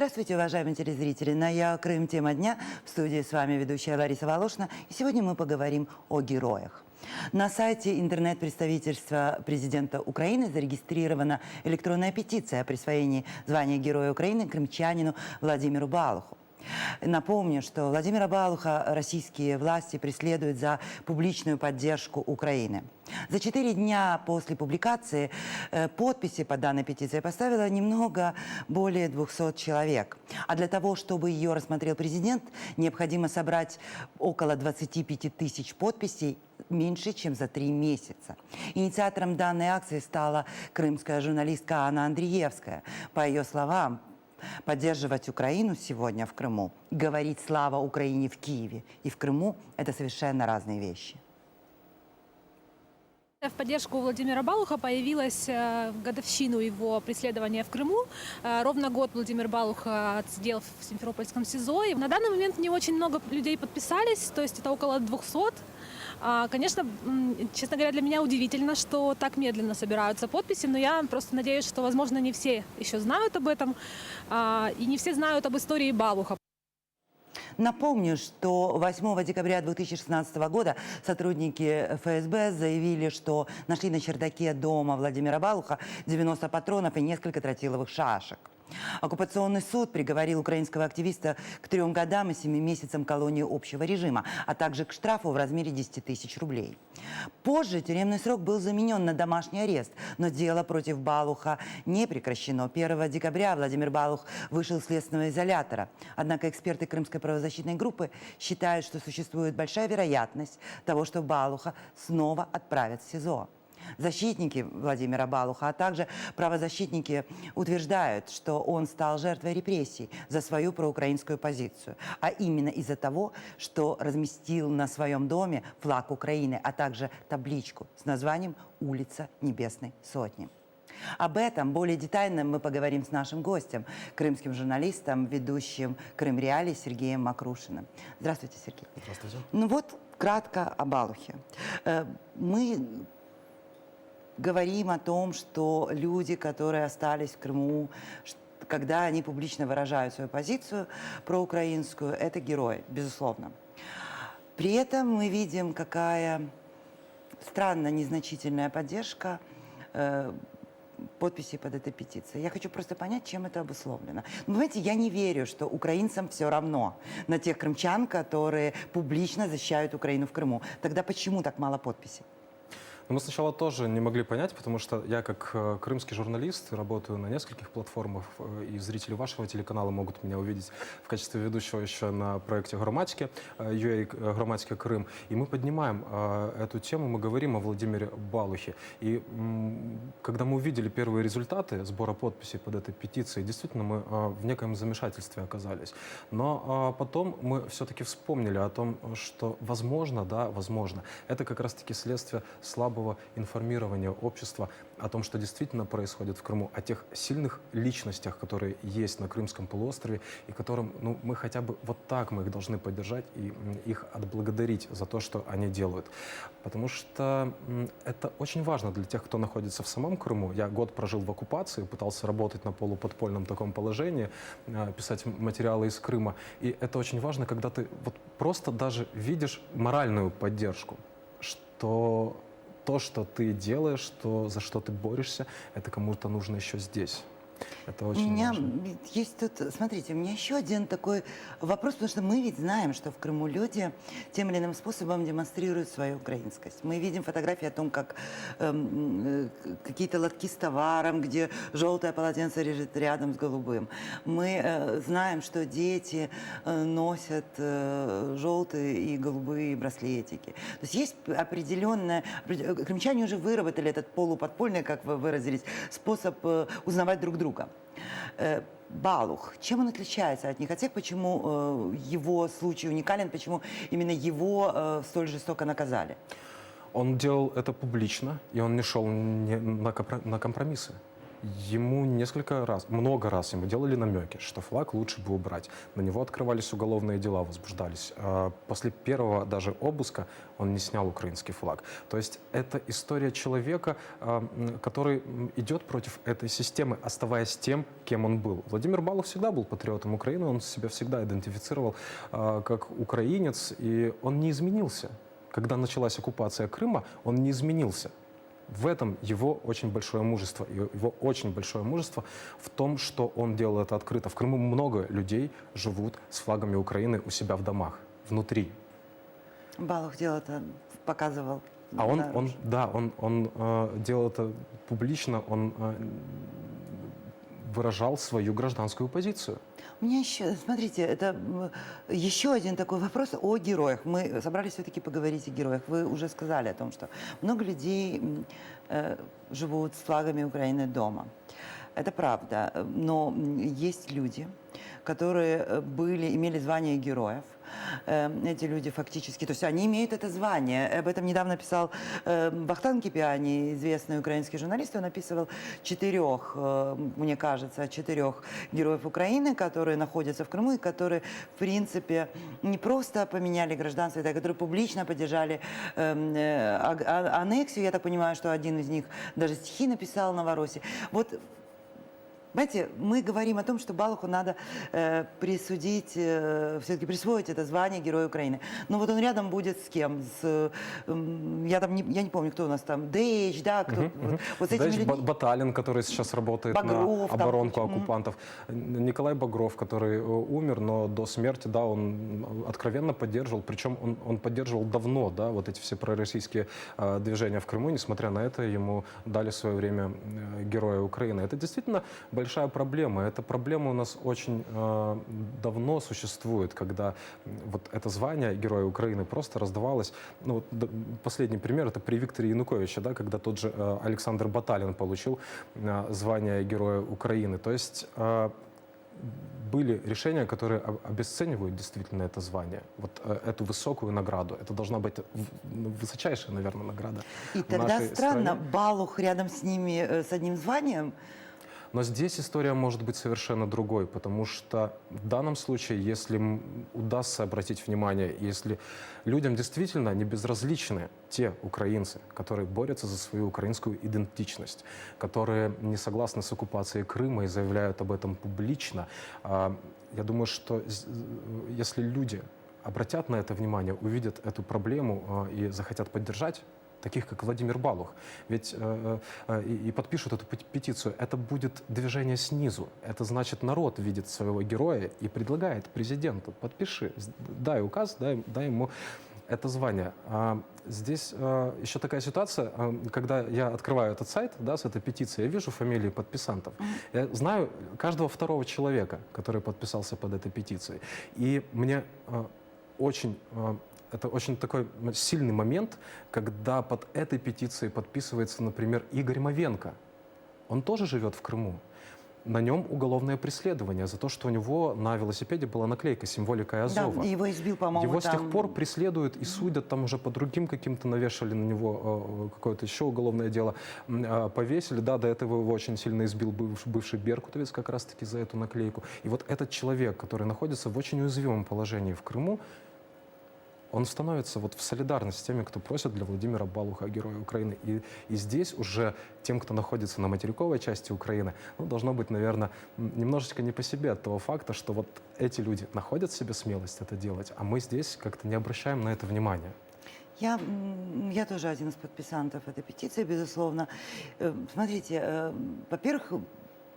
Здравствуйте, уважаемые телезрители. На «Я Крым. Тема дня». В студии с вами ведущая Лариса Волошина. И сегодня мы поговорим о героях. На сайте интернет-представительства президента Украины зарегистрирована электронная петиция о присвоении звания Героя Украины крымчанину Владимиру Балуху. Напомню, что Владимира Балуха российские власти преследуют за публичную поддержку Украины. За четыре дня после публикации э, подписи под данной петицией поставило немного более 200 человек. А для того, чтобы ее рассмотрел президент, необходимо собрать около 25 тысяч подписей меньше, чем за три месяца. Инициатором данной акции стала крымская журналистка Анна Андреевская. По ее словам, Поддерживать Украину сегодня в Крыму, говорить «Слава Украине» в Киеве и в Крыму – это совершенно разные вещи. В поддержку Владимира Балуха появилась э, в годовщину его преследования в Крыму. Э, Ровно год Владимир Балух э, отсидел в Симферопольском СИЗО. И на данный момент не очень много людей подписались, то есть это около 200. А, Конечно, честно говоря, для меня удивительно, что так медленно собираются подписи, но я просто надеюсь, что, возможно, не все еще знают об этом, а, и не все знают об истории Балуха. Напомню, что 8 декабря 2016 года сотрудники ФСБ заявили, что нашли на чердаке дома Владимира Балуха 90 патронов и несколько тротиловых шашек. Оккупационный суд приговорил украинского активиста к трем годам и семи месяцам колонии общего режима, а также к штрафу в размере 10 тысяч рублей. Позже тюремный срок был заменен на домашний арест, но дело против Балуха не прекращено. 1 декабря Владимир Балух вышел из следственного изолятора. Однако эксперты Крымской правозащитной группы считают, что существует большая вероятность того, что Балуха снова отправят в СИЗО. Защитники Владимира Балуха, а также правозащитники утверждают, что он стал жертвой репрессий за свою проукраинскую позицию. А именно из-за того, что разместил на своем доме флаг Украины, а также табличку с названием «Улица Небесной Сотни». Об этом более детально мы поговорим с нашим гостем, крымским журналистом, ведущим Крым Реалии Сергеем Макрушиным. Здравствуйте, Сергей. Здравствуйте. Ну вот кратко о Балухе. Э, Мы говорим о том, что люди, которые остались в Крыму, когда они публично выражают свою позицию проукраинскую, это герои, безусловно. При этом мы видим, какая странно незначительная поддержка э, подписей под этой петицией. Я хочу просто понять, чем это обусловлено. Ну, понимаете, я не верю, что украинцам все равно на тех крымчан, которые публично защищают Украину в Крыму. Тогда почему так мало подписей? Но мы сначала тоже не могли понять, потому что я как э, крымский журналист работаю на нескольких платформах, э, и зрители вашего телеканала могут меня увидеть в качестве ведущего еще на проекте «Громатики», э, UA «Громатика Крым». И мы поднимаем э, эту тему, мы говорим о Владимире Балухе. И когда мы увидели первые результаты сбора подписей под этой петицией, действительно мы э, в некоем замешательстве оказались. Но э, потом мы все-таки вспомнили о том, что возможно, да, возможно, это как раз-таки следствие слабого информирования общества о том, что действительно происходит в Крыму, о тех сильных личностях, которые есть на Крымском полуострове, и которым ну, мы хотя бы вот так мы их должны поддержать и их отблагодарить за то, что они делают. Потому что это очень важно для тех, кто находится в самом Крыму. Я год прожил в оккупации, пытался работать на полуподпольном таком положении, э, писать материалы из Крыма. И это очень важно, когда ты вот просто даже видишь моральную поддержку, что то, что ты делаешь, то, за что ты борешься, это кому-то нужно еще здесь. Это У очень меня важно. есть тут, смотрите, у меня еще один такой вопрос, потому что мы ведь знаем, что в Крыму люди тем или иным способом демонстрируют свою украинскость. Мы видим фотографии о том, как эм, э, какие-то лотки с товаром, где желтое полотенце лежит рядом с голубым. Мы э, знаем, что дети э, носят э, желтые и голубые браслетики. То есть есть определенная... определен- Крымчане уже выработали этот полуподпольный, как вы выразились, способ э, узнавать друг друга. Э, Балух, чем он отличается от них? От всех, почему э, его случай уникален, почему именно его э, столь жестоко наказали? Он делал это публично, и он не шел на компромиссы. Ему несколько раз, много раз ему делали намеки, что флаг лучше бы убрать. На него открывались уголовные дела, возбуждались. А После первого даже обыска он не снял украинский флаг. То есть это история человека, а, который идет против этой системы, оставаясь тем, кем он был. Владимир Балух всегда был патриотом Украины, он себя всегда идентифицировал а, как украинец, и он не изменился. Когда началась оккупация Крыма, он не изменился. В этом его очень большое мужество. Его очень большое мужество в том, что он делал это открыто. В Крыму много людей живут с флагами Украины у себя в домах, внутри. Балух делал это, показывал. А он, да. он да, он, он э, делал это публично, он э, выражал свою гражданскую позицию. У меня еще, смотрите, это еще один такой вопрос о героях. Мы собрались все-таки поговорить о героях. Вы уже сказали о том, что много людей э, живут с флагами Украины дома. Это правда, э, но есть люди, которые э, были, имели звание героев. Э, Эти люди фактически, то есть они имеют это звание. Об этом недавно писал э, Бахтан Кипиани, известный украинский журналист. Он описывал четырех, э, мне кажется, четырех героев Украины, которые находятся в Крыму и которые, в принципе, не просто поменяли гражданство, а которые публично поддержали эм, э, а- аннексию. Я так понимаю, что один из них даже стихи написал Новороссии. Вот Знаете, мы говорим о том, что Балуху надо э, присудить, э, все-таки присвоить это звание Героя Украины. Но вот он рядом будет с кем? С, э, я, там не, я не помню, кто у нас там, Дейч, да, кто, вот, вот с этими Знаешь, людьми. Ба- Баталин, который сейчас работает Багров на там, оборонку мгм. оккупантов. Н- Николай Багров, который э, умер, но до смерти, да, он откровенно поддерживал, причем он, он поддерживал давно, да, вот эти все пророссийские э, движения в Крыму, несмотря на это, ему дали в свое время э, Героя Украины. Это действительно большая проблема. Эта проблема у нас очень э, давно существует, когда вот это звание Героя Украины просто раздавалось. Ну, вот, последний пример это при Викторе Януковиче, да, когда тот же э, Александр Баталин получил э, звание Героя Украины. То есть э, были решения, которые об- обесценивают действительно это звание, вот э, эту высокую награду. Это должна быть ну, высочайшая, наверное, награда. И тогда странно, стране. Балух рядом с ними, э, с одним званием. Но здесь история может быть совершенно другой, потому что в данном случае, если удастся обратить внимание, если людям действительно не безразличны те украинцы, которые борются за свою украинскую идентичность, которые не согласны с оккупацией Крыма и заявляют об этом публично, а, я думаю, что если люди обратят на это внимание, увидят эту проблему а, и захотят поддержать, таких как Владимир Балух, ведь э, э, и, и подпишут эту пет- петицию, это будет движение снизу. Это значит, народ видит своего героя и предлагает президенту, подпиши, дай указ, дай, дай ему это звание. А здесь э, еще такая ситуация, э, когда я открываю этот сайт да, с этой петицией, я вижу фамилии подписантов. Я знаю каждого второго человека, который подписался под этой петицией. И мне э, очень э, это очень такой сильный момент, когда под этой петицией подписывается, например, Игорь Мовенко. Он тоже живет в Крыму. На нем уголовное преследование за то, что у него на велосипеде была наклейка с символикой Азова. Да, его избил, по-моему, Его с тех там- пор преследуют и судят, там уже по другим каким-то навешали на него э, какое-то еще уголовное дело, повесили. Да, до этого его очень сильно избил быв- бывший беркутовец как раз-таки за эту наклейку. И вот этот человек, который находится в очень уязвимом положении в Крыму, он становится вот в солидарность с теми, кто просит для Владимира Балуха Героя Украины. И, и здесь уже тем, кто находится на материковой части Украины, ну, должно быть, наверное, немножечко не по себе от того факта, что вот эти люди находят в себе смелость это делать, а мы здесь как-то не обращаем на это внимания. Я, я тоже один из подписантов этой петиции, безусловно. Э, Смотрите, э, во-первых,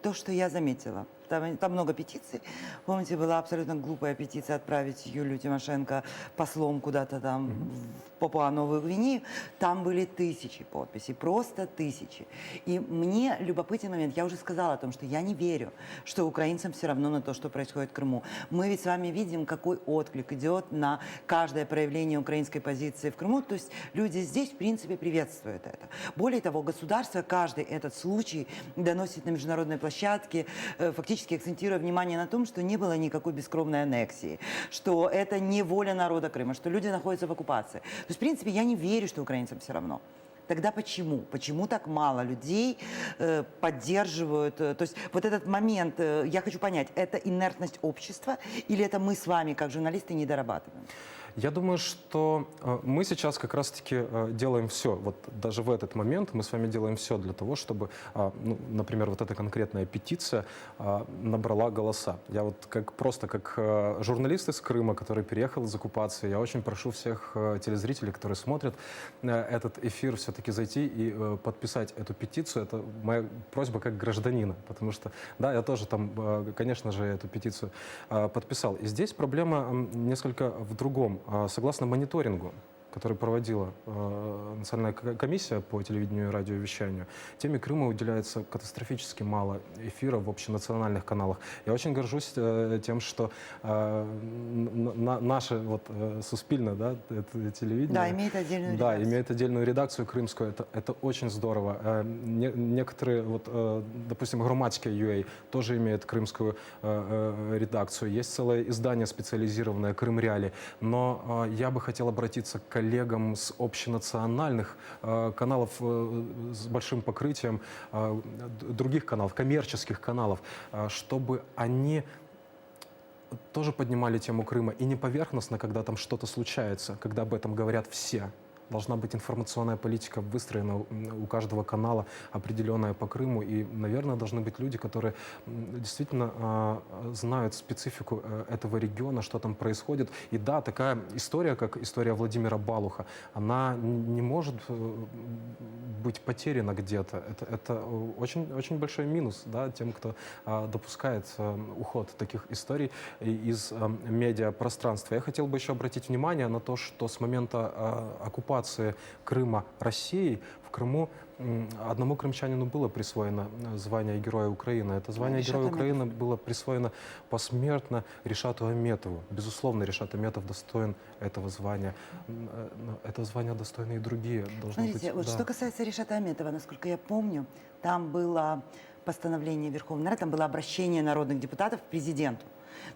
то, что я заметила. Там, там много петиций. Помните, была абсолютно глупая петиция отправить Юлию Тимошенко послом куда-то там в Папуа-Новую Гвинею. Там были тысячи подписей, просто тысячи. И мне любопытный момент. Я уже сказала о том, что я не верю, что украинцам все равно на то, что происходит в Крыму. Мы ведь с вами видим, какой отклик идет на каждое проявление украинской позиции в Крыму. То есть люди здесь, в принципе, приветствуют это. Более того, государство каждый этот случай доносит на международной площадке, э, фактически акцентируя внимание на том, что не было никакой бескровной аннексии, что это не воля народа Крыма, что люди находятся в оккупации. То есть, в принципе, я не верю, что украинцам все равно. Тогда почему? Почему так мало людей э, поддерживают? э, то есть вот этот момент, э, я хочу понять, это инертность общества или это мы с вами, как журналисты, не дорабатываем? Я думаю, что э, мы сейчас как раз-таки э, делаем все. Вот даже в этот момент мы с вами делаем все для того, чтобы, а, ну, например, вот эта конкретная петиция набрала голоса. Я вот как просто как э, журналист из Крыма, который переехал из оккупации, я очень прошу всех э, телезрителей, которые смотрят э, этот эфир, все-таки зайти и э, подписать эту петицию. Это моя просьба как гражданина, потому что, да, я тоже там, э, конечно же, эту петицию э, подписал. И здесь проблема несколько в другом. Согласно мониторингу, который проводила э, Национальная комиссия по телевидению и радиовещанию, теме Крыма уделяется катастрофически мало эфира в общенациональных каналах. Я очень горжусь э, тем, что э, на- наше вот э, суспільне, да, это телевидение, Да, имеет отдельную да, редакцию. имеет отдельную редакцию крымскую. Это, это очень здорово. Э, не- некоторые, вот, э, допустим, Громадская UA тоже имеет крымскую э, э, редакцию. Есть целое издание специализированное «Крым Реали». Но э, я бы хотел обратиться к коллегам с общенациональных э, каналов э, с большим покрытием, э, других каналов, коммерческих каналов, чтобы они тоже поднимали тему Крыма. И не поверхностно, когда там что-то случается, когда об этом говорят все. Должна быть информационная политика выстроена у- каждого канала, определенная по Крыму. И, наверное, должны быть люди, которые действительно а, знают специфику э, этого региона, что там происходит. И да, такая история, как история Владимира Балуха, она не может э, быть потеряна где-то. Это, это э, очень, очень большой минус да, тем, кто а, допускает э, уход таких историй из э, медиапространства. Я хотел бы еще обратить внимание на то, что с момента э, оккупации Крыма Россией Крыму одному крымчанину было присвоено э, звание Героя Украины. Это звание Ришат Героя. Украины было присвоено посмертно Ришату Аметову. Безусловно, Ришат Аметов достоин этого звания. Э, но Этого звания достойны и другие. Должно Смотрите, быть, вот да. что касается Решата Аметова, насколько я помню, там было постановление Верховного Рады, там было обращение народных депутатов к президенту.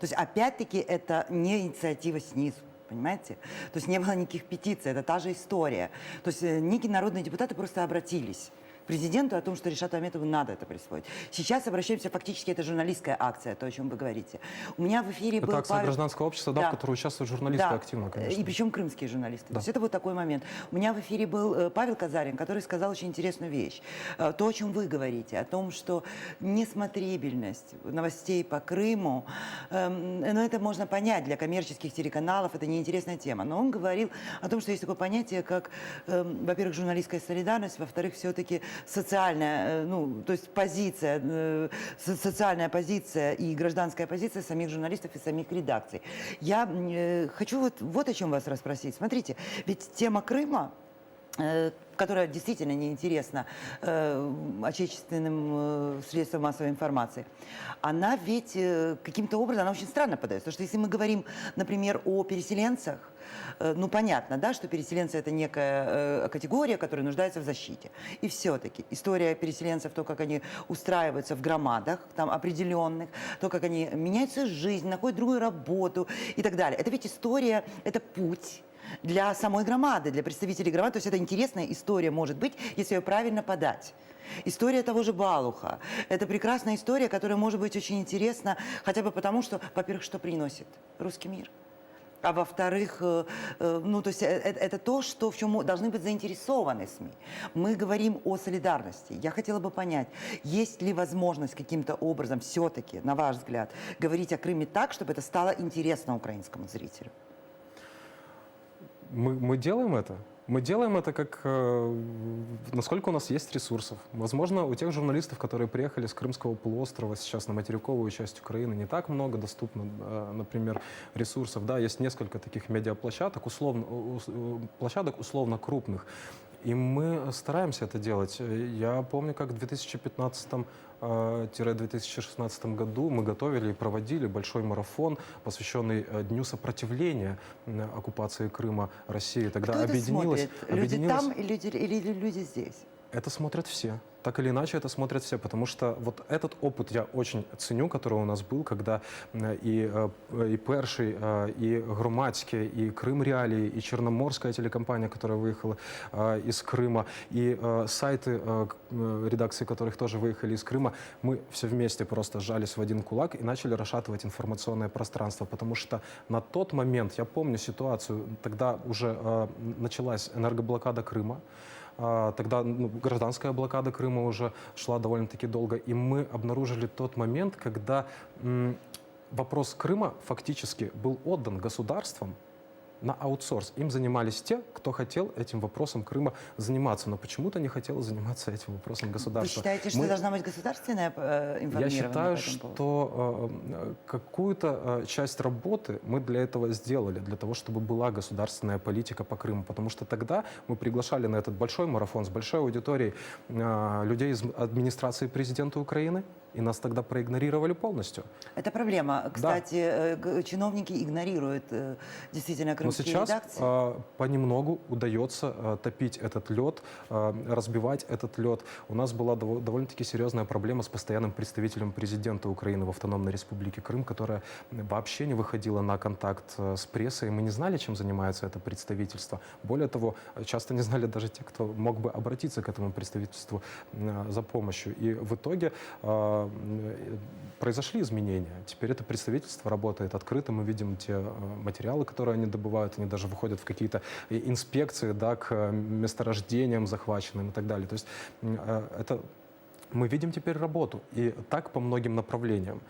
То есть, опять-таки, это не инициатива снизу. Понимаете? То есть не было никаких петиций, это та же история. То есть э, некие народные депутаты просто обратились президенту о том, что Решату Аметову надо это присвоить. Сейчас обращаемся, фактически это журналистская акция, то, о чем вы говорите. У меня в эфире Это был акция Павел- гражданского общества, да, Да. в которой участвуют журналисты да. активно, конечно. И причем крымские журналисты. Да. То есть это вот такой момент. У меня в эфире был э, Павел Казарин, который сказал очень интересную вещь. Э, То, о чем вы говорите, о том, что несмотрибельность новостей по Крыму, эм, ну это можно понять для коммерческих телеканалов, это неинтересная тема. Но он говорил о том, что есть такое понятие, как, эм, во-первых, журналистская солидарность, во-вторых, все-таки социальная, э, ну, то есть позиция, э, со- социальная позиция и гражданская позиция самих журналистов и самих редакций. Я э, хочу вот, вот о чем вас расспросить. Смотрите, ведь тема Крыма, которая действительно неинтересна э, отечественным э, средствам массовой информации, она ведь э, каким-то образом, она очень странно подается. Потому что если мы говорим, например, о переселенцах, э, ну понятно, да, что переселенцы это некая э, категория, которая нуждается в защите. И все-таки история переселенцев, то, как они устраиваются в громадах там определенных, то, как они меняют свою жизнь, находят другую работу и так далее. Это ведь история, это путь для самой громады, для представителей громады. То есть это интересная история может быть, если ее правильно подать. История того же Балуха. Это прекрасная история, которая может быть очень интересна, хотя бы потому, что, во-первых, что приносит русский мир. А во-вторых, э, э, ну, то есть э, это, это то, что, в чем должны быть заинтересованы СМИ. Мы говорим о солидарности. Я хотела бы понять, есть ли возможность каким-то образом все-таки, на ваш взгляд, говорить о Крыме так, чтобы это стало интересно украинскому зрителю? Мы, мы делаем это. Мы делаем это как э, насколько у нас есть ресурсов. Возможно, у тех журналистов, которые приехали с Крымского полуострова сейчас на материковую часть Украины, не так много доступно, э, например, ресурсов. Да, есть несколько таких медиаплощадок, условно, у- площадок условно крупных. И мы стараемся это делать. Я помню, как в 2015-2016 году мы готовили и проводили большой марафон, посвященный э, Дню сопротивления оккупации Крыма России. Тогда Кто это объединилась, смотрит? Люди объединилась- там или люди, или люди здесь? Это смотрят все. Так или иначе это смотрят все, потому что вот этот опыт я очень ценю, который у нас был, когда м, и, э, и Перший, э, и Громадське, и Крым Реалии, и Черноморская телекомпания, которая выехала э, из Крыма, и э, сайты, э, э, редакции которых тоже выехали из Крыма, мы все вместе просто сжались в один кулак и начали расшатывать информационное пространство, потому что на тот момент, я помню ситуацию, тогда уже э, началась энергоблокада Крыма, Тогда ну, гражданская блокада Крыма уже шла довольно-таки долго, и мы обнаружили тот момент, когда вопрос Крыма фактически был отдан государством на аутсорс. Им занимались те, кто хотел этим вопросом Крыма заниматься, но почему-то не хотел заниматься этим вопросом Вы государство. считаете, что Мы- должна быть государственная э, я считаю, что э, э, какую-то э, часть работы мы для этого сделали, для того, чтобы была государственная политика по Крыму, потому что тогда мы приглашали на этот большой марафон с большой аудиторией э, людей из администрации президента Украины, и нас тогда проигнорировали полностью. Это проблема. Кстати, э, г- чиновники игнорируют э, действительно Но сейчас редакции. э, понемногу удается э, топить этот лед, э, разбивать этот лед. У нас была дово- довольно-таки серьезная проблема с постоянным представителем президента Украины в Автономной Республике Крым, которая вообще не выходила на контакт с прессой. Мы не знали, чем занимается это представительство. Более того, часто не знали даже те, кто мог бы обратиться к этому представительству за помощью. И в итоге произошли изменения. Теперь это представительство работает открыто. Мы видим те материалы, которые они добывают. Они даже выходят в какие-то и- инспекции да, к э, месторождениям захваченным и так далее. То есть э, это мы видим теперь работу. И так по многим направлениям.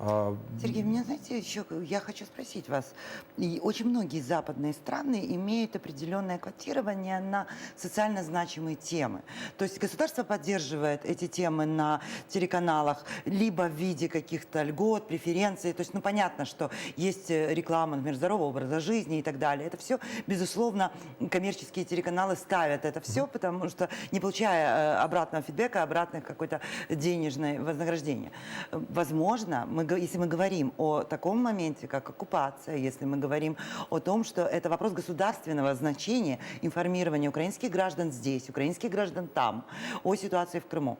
А, Сергей, меня, знаете, еще я хочу спросить вас. И очень многие западные страны имеют определенное квотирование на социально значимые темы. То есть государство поддерживает эти темы на телеканалах либо в виде каких-то льгот, преференций. То есть, ну, понятно, что есть э, реклама, например, здорового образа жизни и так далее. Это все, безусловно, коммерческие телеканалы ставят это все, потому что не получая э, обратного фидбэка, обратных какой-то денежное вознаграждение. Э, Возможно, мы, если мы говорим о таком моменте, как оккупация, если мы говорим о том, что это вопрос государственного значения информирования украинских граждан здесь, украинских граждан там, о ситуации в Крыму.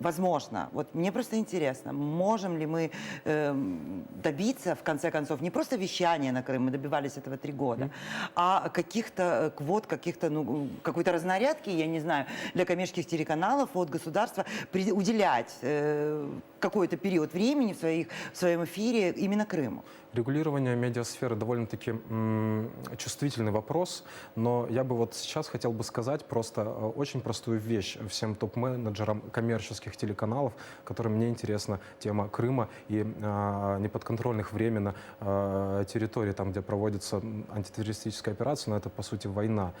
Возможно. Вот мне просто интересно, можем ли мы эм, добиться, в конце концов, не просто вещания на Крым, мы добивались этого три года, а каких-то э, квот, каких-то, ну, какой-то разнарядки, я не знаю, для коммерческих телеканалов от государства при- уделять э, какой-то период времени в, своих, в своем эфире именно Крыму. Регулирование медиасферы довольно-таки чувствительный вопрос, но я бы вот сейчас хотел бы сказать просто э, очень простую вещь всем топ-менеджерам коммерческих телеканалов, которым не интересна тема Крыма и э, неподконтрольных временно э, территорий, там, где проводится антитеррористическая операция, но это, по сути, война.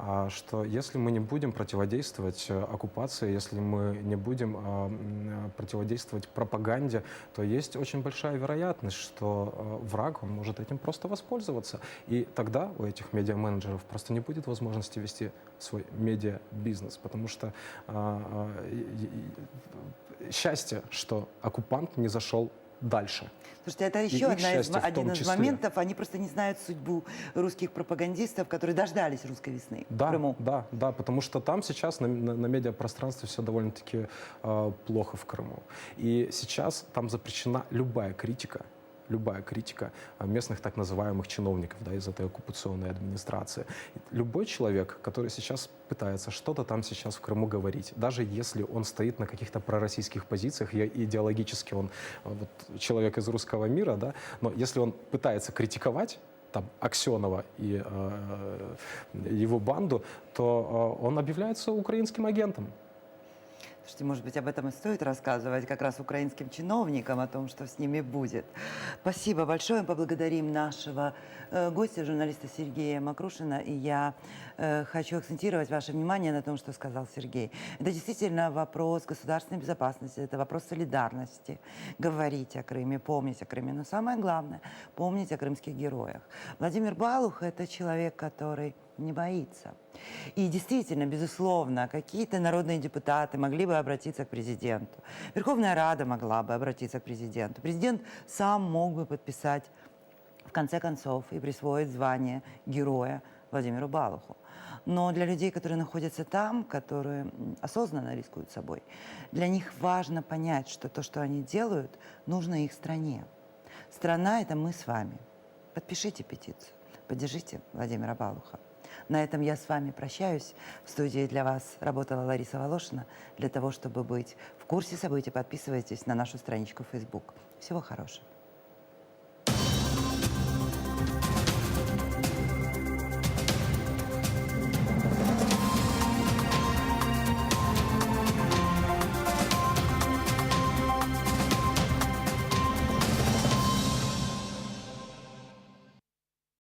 А, что если мы не будем противодействовать э, оккупации, если мы не будем э, противодействовать пропаганде, то есть очень большая вероятность, что э, враг он может этим просто воспользоваться. И тогда у этих медиа-менеджеров просто не будет возможности вести свой медиа-бизнес, потому что а, и- и- счастье, что оккупант не зашел дальше. Слушайте, это еще одна из, один из числе. моментов. Они просто не знают судьбу русских пропагандистов, которые дождались русской весны Да, Крыму. да, да, потому что там сейчас на, на- на медиапространстве все довольно-таки э, плохо в Крыму. И сейчас там запрещена любая критика, любая критика э, местных так называемых чиновников да, из этой оккупационной администрации. Любой человек, который сейчас пытается что-то там сейчас в Крыму говорить, даже если он стоит на каких-то пророссийских позициях, и идеологически он э, вот, человек из русского мира, да, но если он пытается критиковать, там, Аксенова и э, его банду, то э, он объявляется украинским агентом. Слушайте, может быть, об этом и стоит рассказывать как раз украинским чиновникам, о том, что с ними будет. Спасибо большое. Поблагодарим нашего э, гостя, журналиста Сергея Макрушина. И я э, хочу акцентировать ваше внимание на том, что сказал Сергей. Это действительно вопрос государственной безопасности, это вопрос солидарности. Говорить о Крыме, помнить о Крыме. Но самое главное, помнить о крымских героях. Владимир Балух – это человек, который не боится. И действительно, безусловно, какие-то народные депутаты могли бы обратиться к президенту. Верховная Рада могла бы обратиться к президенту. Президент сам мог бы подписать в конце концов и присвоить звание героя Владимиру Балуху. Но для людей, которые находятся там, которые осознанно рискуют собой, для них важно понять, что то, что они делают, нужно их стране. Страна – это мы с вами. Подпишите петицию, поддержите Владимира Балуха. На этом я с вами прощаюсь. В студии для вас работала Лариса Волошина. Для того, чтобы быть в курсе событий, подписывайтесь на нашу страничку в Facebook. Всего хорошего.